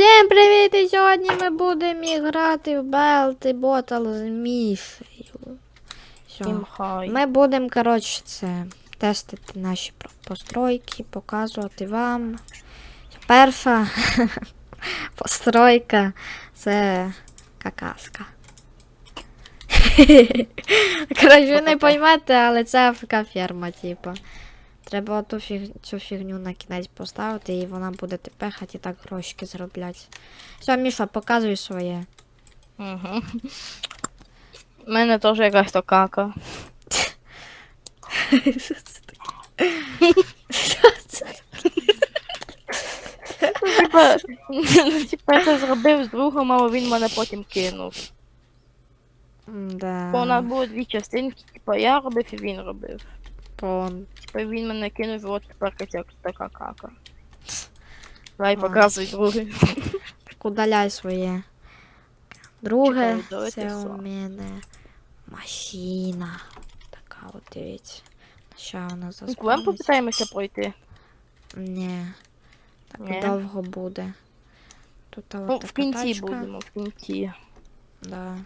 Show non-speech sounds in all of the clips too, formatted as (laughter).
Всім привіт! І сьогодні ми будемо грати в Белти Ботл з Мішею. Все. Ми будемо, коротше, це тестити наші постройки, показувати вам. Перша (laughs) постройка це какаска. (laughs) Коротше, ви не поймете, але це АФК ферма, типу. Треба ту фіг... цю фігню на кінець поставити, і вона буде пехати і так грошики заробляти. Все, Міша, показуй своє. Угу. У мене теж якась то кака. Що це таке? Що це? Ну, Типа, ну, типа я це зробив з другом, але він мене потім кинув. Да. Бо у нас було дві частинки, типа я робив і він робив. Пон. Типа він мене кинув, от тепер як така кака. Давай показуй другий. Удаляй своє. Друге, Чекай, давайте це у мене машина. Така от дивіться. Що вона Ну, Коли заспавниться? попитаємося пройти. Ні. Так Ні? довго буде. Тут Ну, от в така кінці тачка. будемо, в кінці. Да.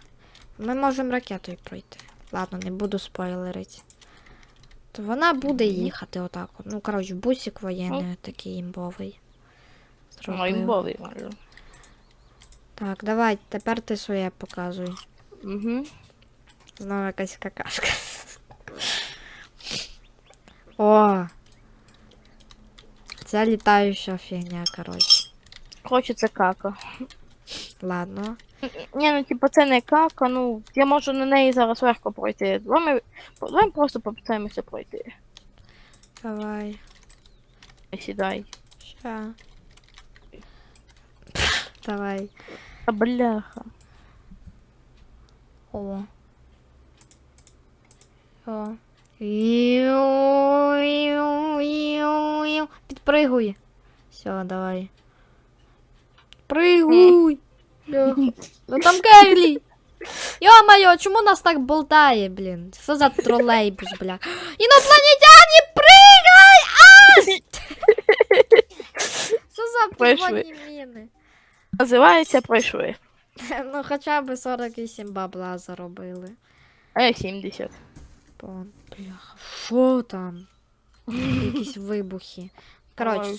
Ми можемо ракетою пройти. Ладно, не буду спойлерити. То вона буде їхати отак. от. Ну, коротше, бусик воєнний такий імбовий. Ну, імбовий, може. Так, давай, тепер ти своє показуй. Угу. Знову якась какашка. О! Це літаюча фігня, коротше. Це кака. Ладно. Ні, ну типу це не кака, ну я можу на неї зараз легко пройти. Давай давай просто попитаємося пройти. Давай. Сідай. Ща. Давай. А бляха. О. О. Підпригуй. Все, давай. Пригуй. Бляха. Ну там Кейлі. Йо-моє, чому нас так болтає, блін? Що за тролейбус, бля? Інопланетяні, пригай! А! Що за підводні міни? Називається пройшли. (laughs) Ну, хоча б 48 бабла заробили. А я 70. Пон, бляха, що там? Якісь вибухи. Коротше, Ой.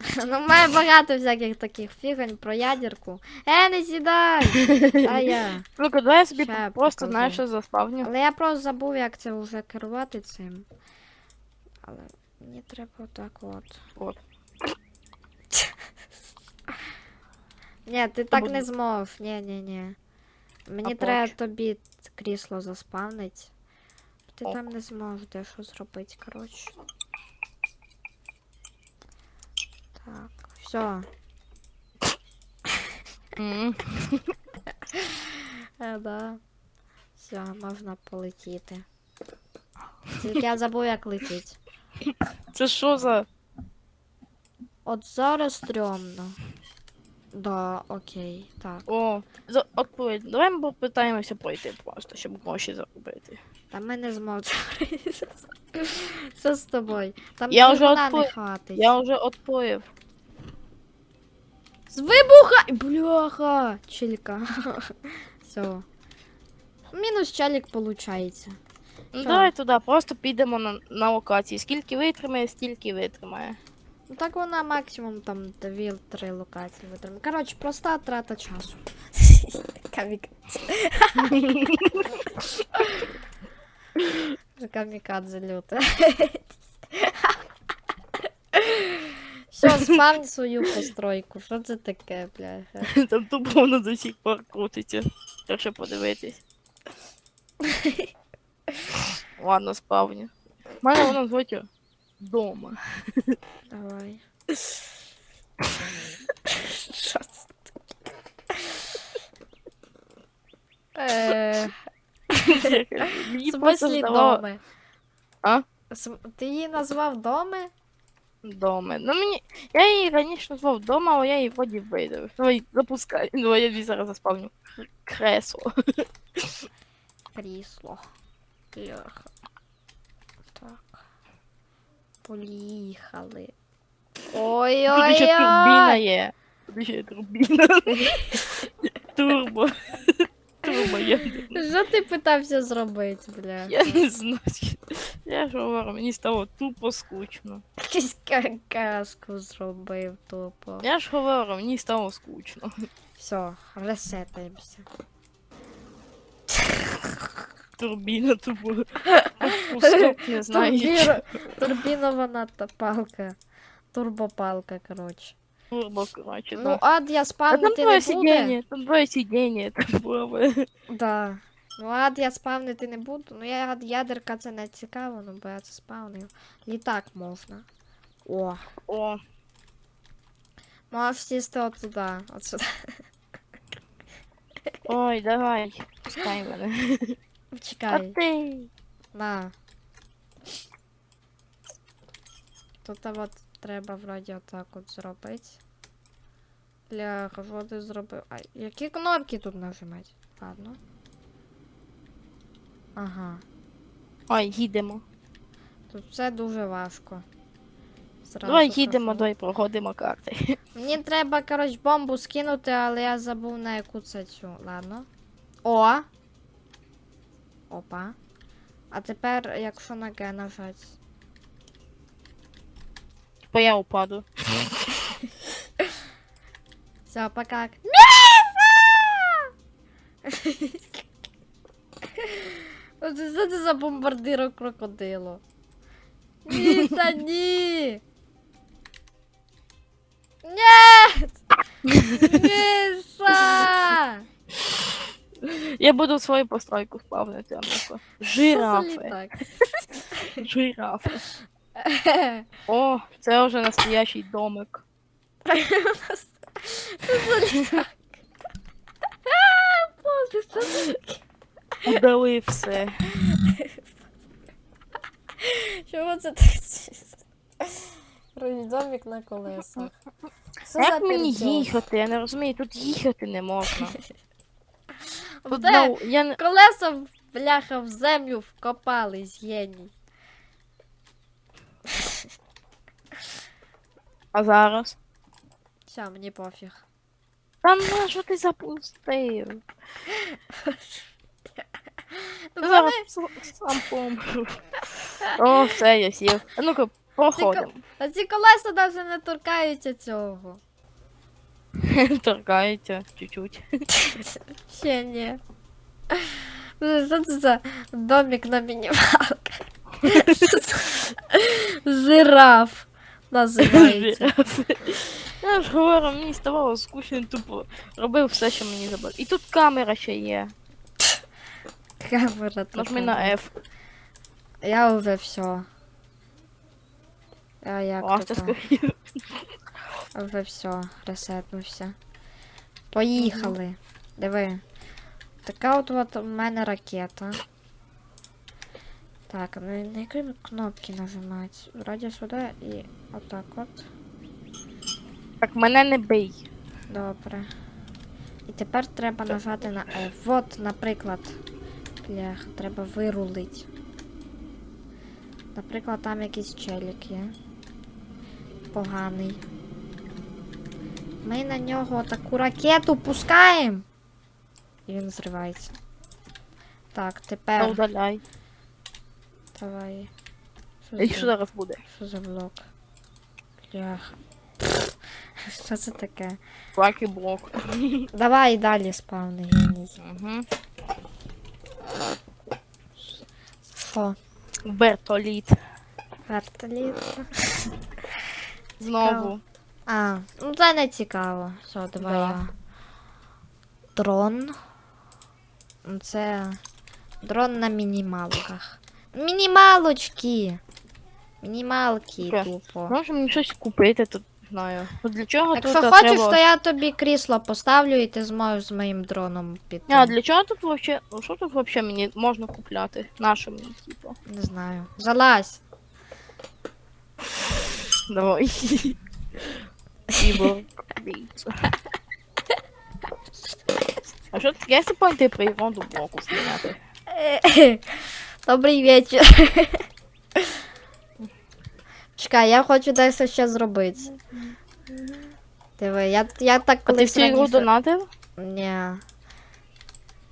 (laughs) Ну, має багато всяких таких фігань про ядерку. Е, не сідай! (laughs) А я. Ну-ка, давай я собі я просто, покажу. знаєш, що заспавню. Але я просто забув, як це вже керувати цим. Але мені треба отак от. От. (laughs) Ні, ти так буде? не змов. Ні, ні, ні. Мені А треба поч? тобі крісло заспавнить. Ти Ок. там не зможеш дещо зробити, коротше. Так, все. Е, (laughs) да. Все, можна полетіти. Тільки я забув, як летіть. Це що за. От зараз стрьомно. Да, окей, так. О, за... Отповідь. Давай ми попитаємося пройти просто, щоб гроші заробити. Та ми не зможемо. Що з тобою? Там Я вже не отпо- хватить. Я вже відповів. З вибуха! Бляха! Чілька. Все. Мінус челік получається. Ну Що? давай туди, просто підемо на, на локації. Скільки витримає, стільки витримає. Ну так вона максимум там 2-3 локації витримає. Коротше, проста трата часу. Камікадзе. (laughs) Камікадзе люте. Все, спам свою постройку. Що це таке, бляха? Там тупо воно до сих пор крутиться. Так що подивитись. Ладно, спавню. У мене воно звуть дома. Давай. Що це таке? (laughs) В смислі доми? А? Ти її назвав доми? доми. Ну мені. Я її раніше назвав дома, але я її вроді видав. Давай запускай. (laughs) Ну я її зараз заспавню. Кресло. Крісло. Бляха. Так. Поїхали. Тут ще турбіна Ой-ой-ой. є. Тут ще турбіна. Турбо. Турбо є. Що ти питався зробити, бля? Я не знаю. Я ж говорю, мені стало тупо скучно. Якусь какашку зробив тупо. Я ж говорю, мені стало скучно. Все, ресетаємося. Турбіна тупо. (laughs) Кускок, не знаю. Та палка. Турбопалка, коротше. Турбо, короче, Ну, да. ад я А там спавнити твоє не буде. сидіння, там твоє сидіння, там було. Да. Ну, ад я спавнити не буду. Ну, я ад ядерка це не цікаво, ну бо я це спавнив. Літак можна. О. О, Можеш сісти от туди. От сюди. ой, давай, пускай мене. А Чекай. ти? На. Тут от треба вроді отак от зробити. Бляха, що зробив? А які кнопки тут нажимати? Ладно. Ага. Ой, їдемо. Тут все дуже важко. Зразу Давай їдемо, кажу. давай проходимо карти. (laughs) Мені треба, коротше, бомбу скинути, але я забув на яку це цю. Ладно. О! Опа. А тепер, якщо на Г нажать. Бо я упаду. Все, пока. Міша! От Що це за бомбардиро крокодило? Міша, ні! Нет! Міша! Я буду свою постройку спавнити, а. Жирафи. Жирафи. О, це вже настоящий домик. Боже, що це? Удали все. Чого це так чисто? Домик на колесах. Що за Як мені їхати? Я не розумію, тут їхати не можна. (laughs) Тут, Де? ну, я не... Колеса, бляха, в землю вкопались, геній. А зараз? Все, мені пофіг. Та ну що ти запустив? Ну, Я зараз с- сам помру. О, все, я сів. А ну-ка, проходимо. А ці колеса навіть не торкаються цього. Торкається чуть-чуть. Ще ні. Боже, Що це за домик на мінімалках? Що це? Жираф Називається. (laughs) Я ж говорю, мені ставало скучно, тупо робив все, що мені забрав. І тут камера ще є. Камера тут. Нажми на F. Я вже все. А як О, це скоріше. Вже все, ресетнувся. Поїхали. Диви. Така от, от у мене ракета. Так, а на, на які кнопки нажимати? Вроді сюди і отак от. Так, мене не бий. Добре. І тепер треба нажати на F. От, наприклад. Блях, треба вирулить. Наприклад, там якийсь челік є. Поганий. Ми на нього таку ракету пускаємо. І він зривається. Так, Та тепер. удаляй. Давай. Що за- зараз буде? Що за блок? Бляха. Що це таке? Лаки блок. (laughs) Давай далі спавни геній. Угу. Що? Бертоліт. Вертоліт. Знову. А, ну це не цікаво. Все, давай Да. я. Дрон. Це дрон на мінімалках. Мінімалочки. Мінімалки Таке. тупо. Може мені щось купити тут, не знаю. От для чого Якщо тут а, хочеш, треба... то я тобі крісло поставлю і ти зможеш з моїм дроном піти. А, для чого тут вообще... Ну, що тут вообще мені можна купляти? Наше мені, типу. Не знаю. Залазь. Давай. Бійця. А що таке, якщо пойти по ерунду блоку зняти? (laughs) Добрий вечір. Чекай, я хочу дещо ще зробити. Диви, я, я так А ти колись всю ігру раніше... донатив? Ні.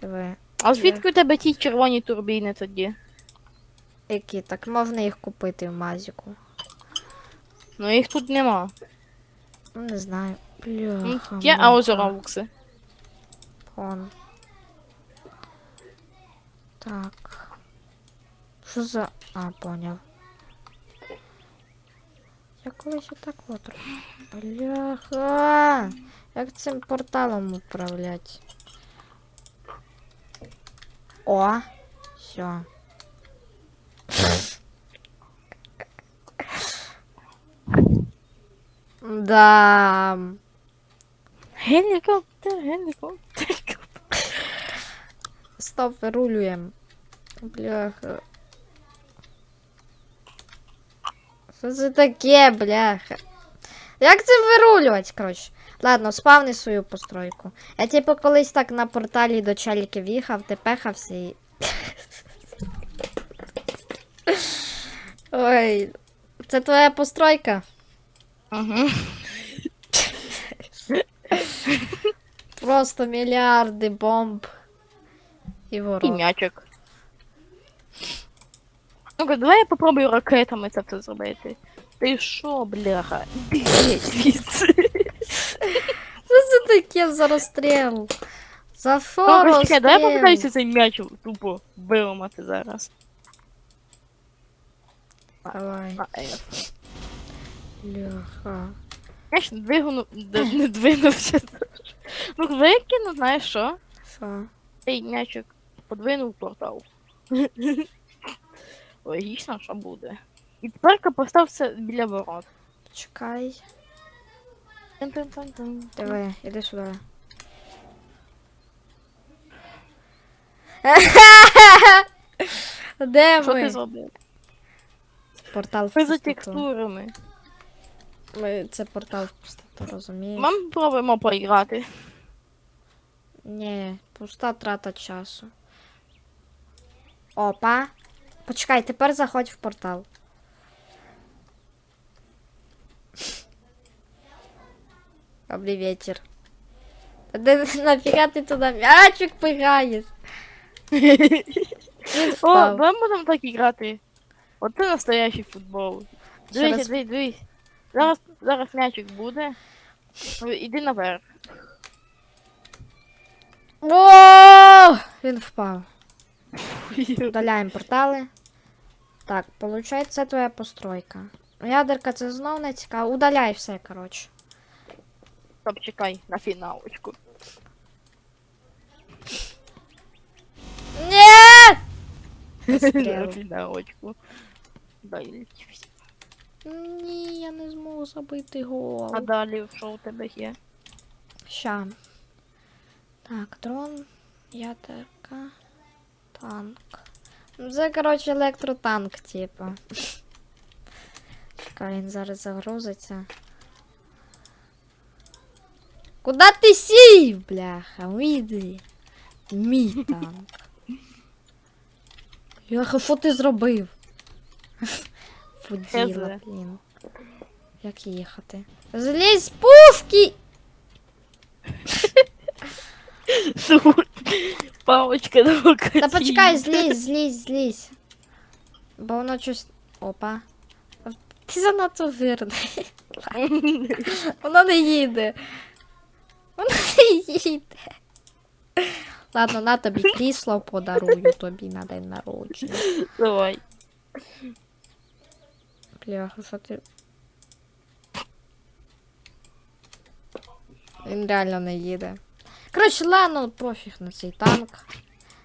Диви, А звідки у тебе ті червоні турбіни тоді? які, так можна їх купити в Мазіку. Ну їх тут нема. Ну, не знаю. Ну, Бляха. Є, а ось муха. Вон. Так. Що за. А, поняв. Я колись отак от. роб- Бляха. Як цим порталом управлять? О! Все. Да. Гелікоптер, гелікоптер. Стоп, вирулюємо. Бляха. Що це таке, бляха? Як це вирулювати, коротше? Ладно, спавни свою постройку. Я типу колись так на порталі до челіків їхав, ти пехався і. Ой. Це твоя постройка? Угу. Просто мільярди бомб. І І м'ячик. Ну-ка, давай я попробую ракетами це все зробити. Ти що, бляха? Іди геть звідси. Що це таке за розстріл? За Ну, чекай, давай я розстріл? попитаюся цей м'яч тупо виламати зараз. Давай. На F. Бляха. М'яч не двигну, д- не двинувся. Ну, викину, знаєш що? Що? Цей м'ячик подвинув портал. Логічно, що буде. І тепер постався біля ворот. Чекай. Тин-тин-тин-тин. Диви, іди сюди. (laughs) Де Що ти ми? зробив? Портал в Ми за пустоту. текстурами. Ми... Це портал в пустоту, розумієш? Ми спробуємо поіграти. Ні, пуста трата часу. Опа. Почекай, тепер заходь в портал. Вечір. Та Де нафіга ти м'ячик? (laughs) Він О, давай будемо так іграти. Оце настоящий футбол. Дивись, дивись, дивись. Зараз, зараз м'ячик буде. Ну, Іди наверх. О! Він впав. (laughs) Удаляємо портали. Так, получається, це твоя постройка. Ядерка це знов не цікаво. Удаляй все, коротше. Стоп, чекай на фіналочку. Ні! на фіналочку. Дай. Ні, я не зможу забити гол. А далі що у тебе є? Ща. Так, дрон, ядерка, танк. Ну, Це, коротше, електротанк, типу. Чекай, він зараз загрузиться. Куда ти сів, бляха? Уйди. Мій танк. Бляха, що ти зробив? (laughs) Фуділа, блін. Як їхати? Злізь з пушки! (laughs) Палочка на рукоті. Та почекай, злізь, злізь, злізь. Бо воно щось. Опа. Ти занадто жирний. Воно не їде. Воно не їде. Ладно, на тобі крісло подарую тобі на день народження. Давай. Бляха, що ти. Він реально не їде. Коротше, ладно, пофіг на цей танк.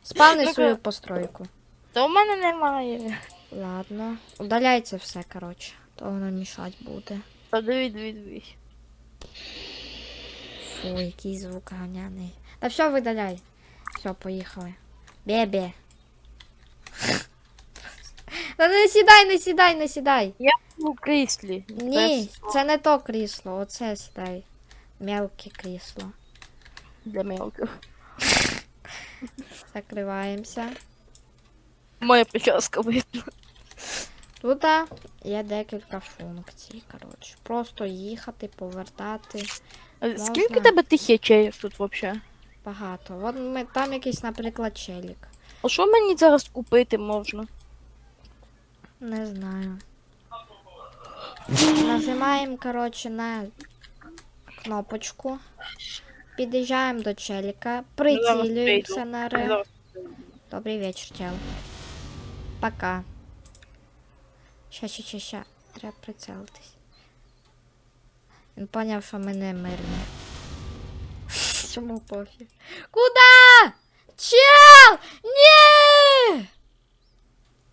Спавни свою постройку. Та у мене немає. Ладно. Удаляйте все, коротше. То воно мішать буде. Та дивись, дивись, дивись. Фу, який звук ганяний. Та все, видаляй. Все, поїхали. Бебе. (laughs) Та не сідай, не сідай, не сідай. У кріслі. Ні, це не то крісло, оце сідай. Мелке крісло. Для мелких. Закриваємося. Моя прическа видно. Тут є декілька функцій. Коротше, просто їхати, повертати. А Скільки Можна. тебе тих ячеїв тут взагалі? Багато. От ми там якийсь, наприклад, челік. А що мені зараз купити можна? Не знаю. Нажимаємо, коротше, на кнопочку. Під'їжджаємо до челіка, прицілюємося на ре. Добрий вечір, чел. Пока. Ща, ща, ща, ща. Треба прицелитись. Він поняв, що ми не мирні. (laughs) Чому пофіг? Куда? Чел! Ні!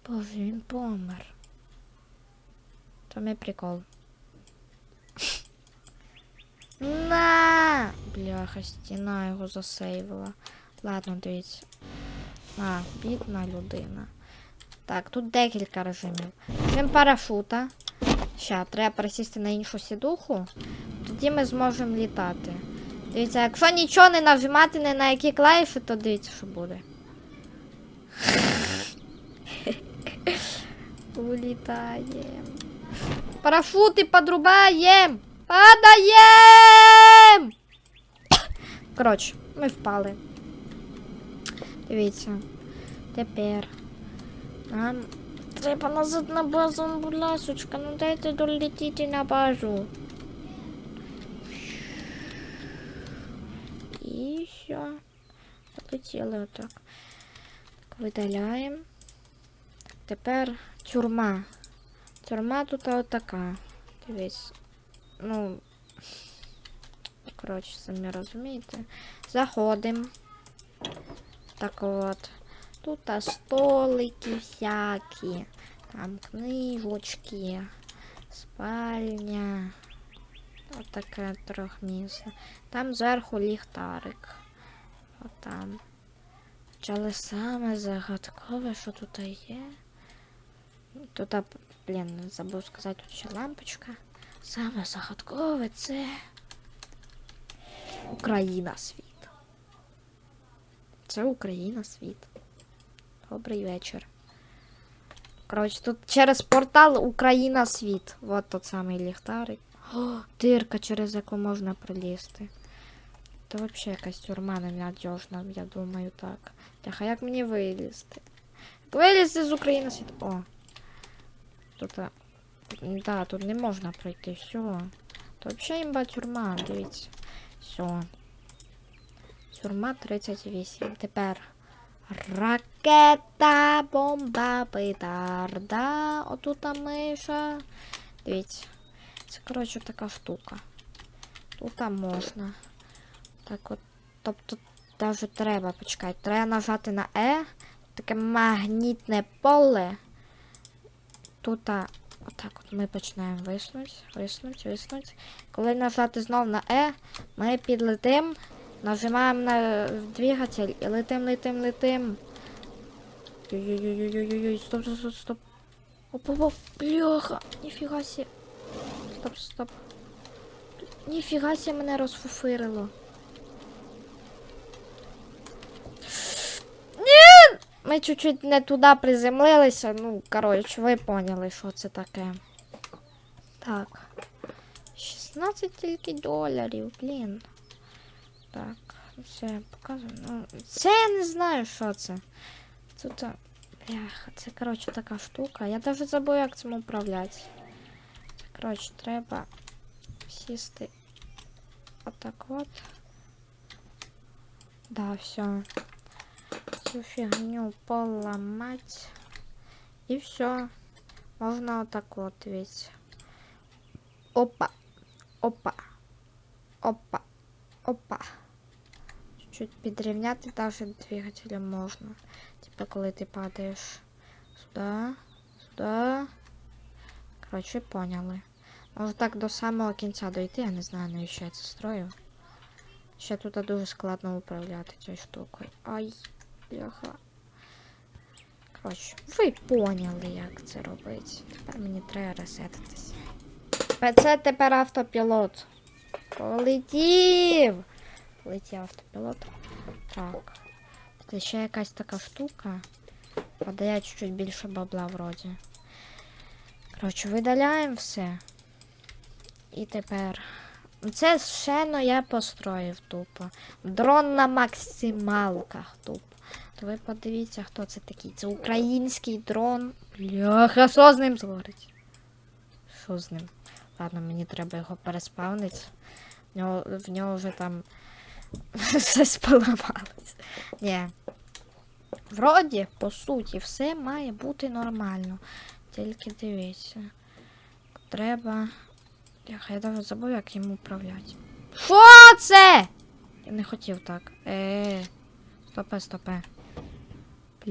Боже, він помер. То мій прикол. (laughs) На! Бляха, стіна його засейвила. Ладно, дивіться. А, бідна людина. Так, тут декілька режимів. Режим парашута. Ща, треба пересісти на іншу сідуху. Тоді ми зможемо літати. Дивіться, якщо нічого не нажимати ні на які клавіші, то дивіться, що буде. (laughs) Улітаємо. Парашути подрубаємо. Падаємо. Коротше, ми впали. Дивіться. Тепер. Нам треба назад на базу, будь ласочка. Ну дайте долетіти на базу. І все. Полетіли отак. Так, видаляємо. Тепер тюрма. Тюрма тут отака. Дивись. Ну. Коротше, самі розумієте. Заходимо. Так от. Тут столики всякі. Там книжечки. Спальня. Отаке трьохмісне. Там зверху ліхтарик. Отам. Але саме загадкове, що тут є. Тут, блін, забув сказати, тут ще лампочка. Саме загадкове це Україна світ. Це Україна світ. Добрий вечір. Коротше, тут через портал Україна світ. Вот тот самий ліхтарик. О, дирка, через яку можна пролізти. Це взагалі якась тюрма ненадіжна, я думаю, так. Тяха, як мені вилізти? Як вилізти з України світ. О. Тут. Да, тут не можна пройти. Все. То взагалі імба тюрма, дивіться. Все. Тюрма 38. Тепер. Ракета, бомба, петарда. Отута миша. Дивіться. Це, коротше, така штука. Тут можна. Так от. Тобто даже треба, почекай, треба нажати на Е. Таке магнітне поле. Тут а, отак от ми починаємо виснути, виснуть, виснуть. Коли нажати знов на Е, ми підлетим, нажимаємо на двигатель і летим, летим, летим. Ой-ой-ой-ой-ой-ой, стоп, стоп, стоп, стоп. Оп, оп, оп, бляха, ніфіга сі. Стоп, стоп. Ніфіга сі мене розфуфирило. Ми чуть-чуть не туди приземлилися. Ну, коротше, ви поняли, що це таке. Так. 16 тільки доларів, блін. Так, все, показую. Ну, це я не знаю, що це. Тут. а, Бляха, це, коротше, така штука. Я навіть забув, як цим управляти. Коротше, треба сісти. Отак от. Да, все. Цю фігню поламати. І все. Можна отак от, дивіться. Опа. Опа. Опа. Опа. Чуть-чуть підрівняти навіть двигателем можна. Типа коли ти падаєш сюди, сюди. Коротше, поняли. Може так до самого кінця дойти, я не знаю, навіщо я це строю. Ще тут дуже складно управляти цією штукою. Ай, бляха. Коротше, ви поняли, як це робити. Тепер мені треба ресетитись. Це тепер автопілот. Полетів! Полетів автопілот. Так. Це ще якась така штука. Подає чуть-чуть більше бабла вроді. Коротше, видаляємо все. І тепер. Це ще но я построїв тупо. Дрон на максималках тупо. То ви подивіться, хто це такий. Це український дрон. Бляха, що з ним згорить? Що з ним? Ладно, мені треба його переспавнити. В нього, в нього вже там (laughs) щось поламалось. Ні. Вроді, по суті, все має бути нормально. Тільки дивіться. Треба. Я навіть забув, як їм управляти. Що це? Я не хотів так. Е. Стопе, стопе.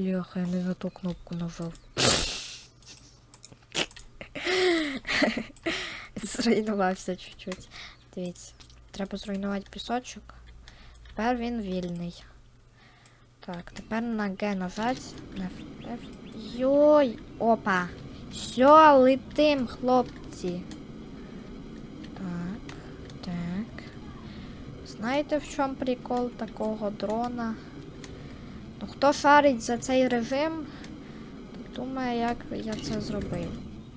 Бляха, я не на ту кнопку нажав. Зруйнувався (laughs) чуть-чуть. Дивіться. Треба зруйнувати пісочок. Тепер він вільний. Так, тепер на Г нажать. На F. Йой! Опа! Все, летим, хлопці. Так, так. Знаєте, в чому прикол такого дрона? Ну, хто шарить за цей режим, то думає, як я це зробив.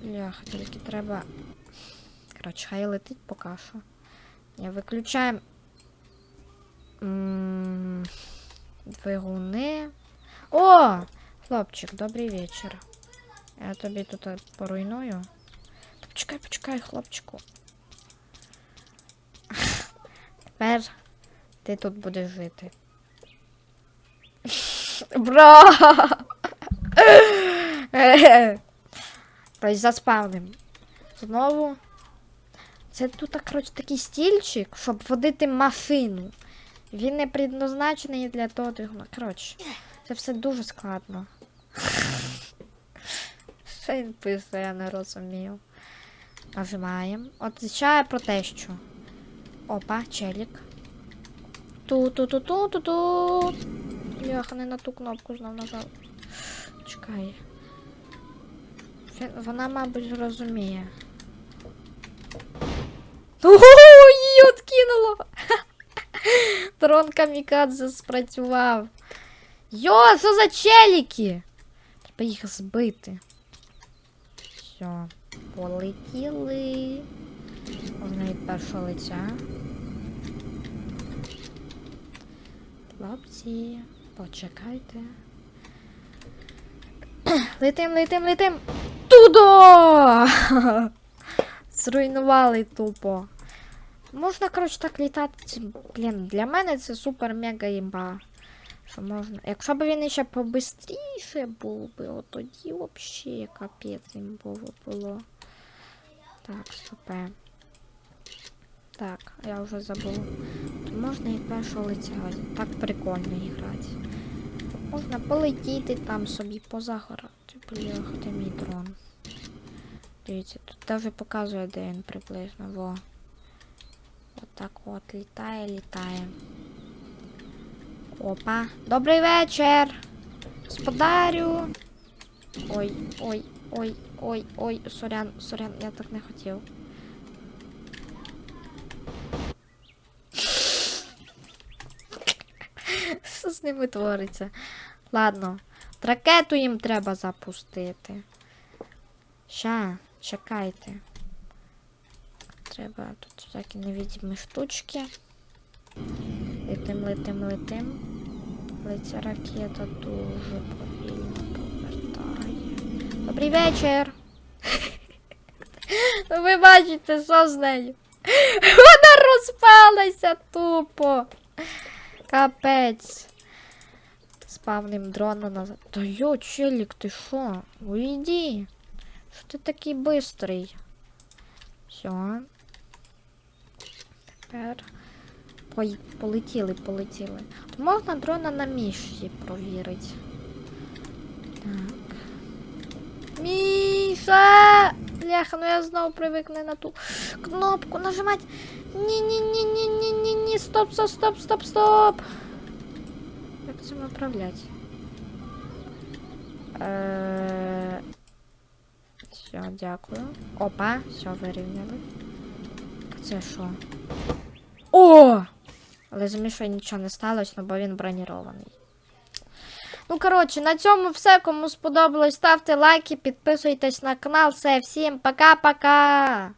Бляха, тільки треба. Коротше, хай летить поки що. Не, виключаємо. М, Двигуни. О! Хлопчик, добрий вечір. Я тобі тут поруйную. Та Почекай, почекай, хлопчику. Тепер ти тут будеш жити. Бра! (laughs) Тобто заспавним. Знову. Це тут, коротше, такий стільчик, щоб водити машину. Він не предназначений для того двигуна. Коротше, це все дуже складно. (laughs) Що він пише, я не розумію. Нажимаємо. Отвічає про те, що. Опа, челік. Ту-ту-ту-ту-ту-ту. Бляха, не на ту кнопку знов нажав. Чекай. Вона, мабуть, розуміє. Ого, її откинуло! (laughs) Дрон камікадзе спрацював. Йо, що за челіки? Треба їх збити. Все, полетіли. Можна від першого лиця. Хлопці, почекайте. (clears throat) Летим, летим, летим. Тудо! (laughs) Зруйнували тупо. Можна, коротше, так літати. Блін, для мене це супер мега імба. Що можна. Якщо б він ще побистріше був би, от тоді взагалі капець імбово було. Так, супер. Так, я вже забув. Тут можна і першого лиця. Так прикольно грати. Можна полетіти там собі позагорати. Де мій дрон. Дивіться, тут навіть показує, де він приблизно. Во. Отак от літає, літає. Опа. Добрий вечір! Господарю! Ой, ой, ой, ой, ой, сорян, сорян, я так не хотів. Що з ними твориться? Ладно, ракету їм треба запустити. Ща, чекайте. Треба тут всякі невидимі штучки. Летим, летим, летим. Але ця ракета дуже повільно повертає. Добрий вечір! (laughs) Ну, Ви бачите, що з нею? (laughs) Вона розпалася тупо. Капець. Спавним дрона назад. Та йо, челік, ти що? Уйди. Що ти такий бистрий? Все. Тепер. Пой- полетіли, полетіли. От можна дрона на міші провірити. Так. Міша! Бляха, ну я знову привик не на ту кнопку ні, ні, стоп, стоп, стоп, стоп, стоп. Цим управляти? Е... Все, дякую. Опа, все, вирівняли. Це що? О! Але з нічого не сталося, ну, бо він бронірований. Ну, коротше, на цьому все. Кому сподобалось, ставте лайки, підписуйтесь на канал. Все, всім пока-пока.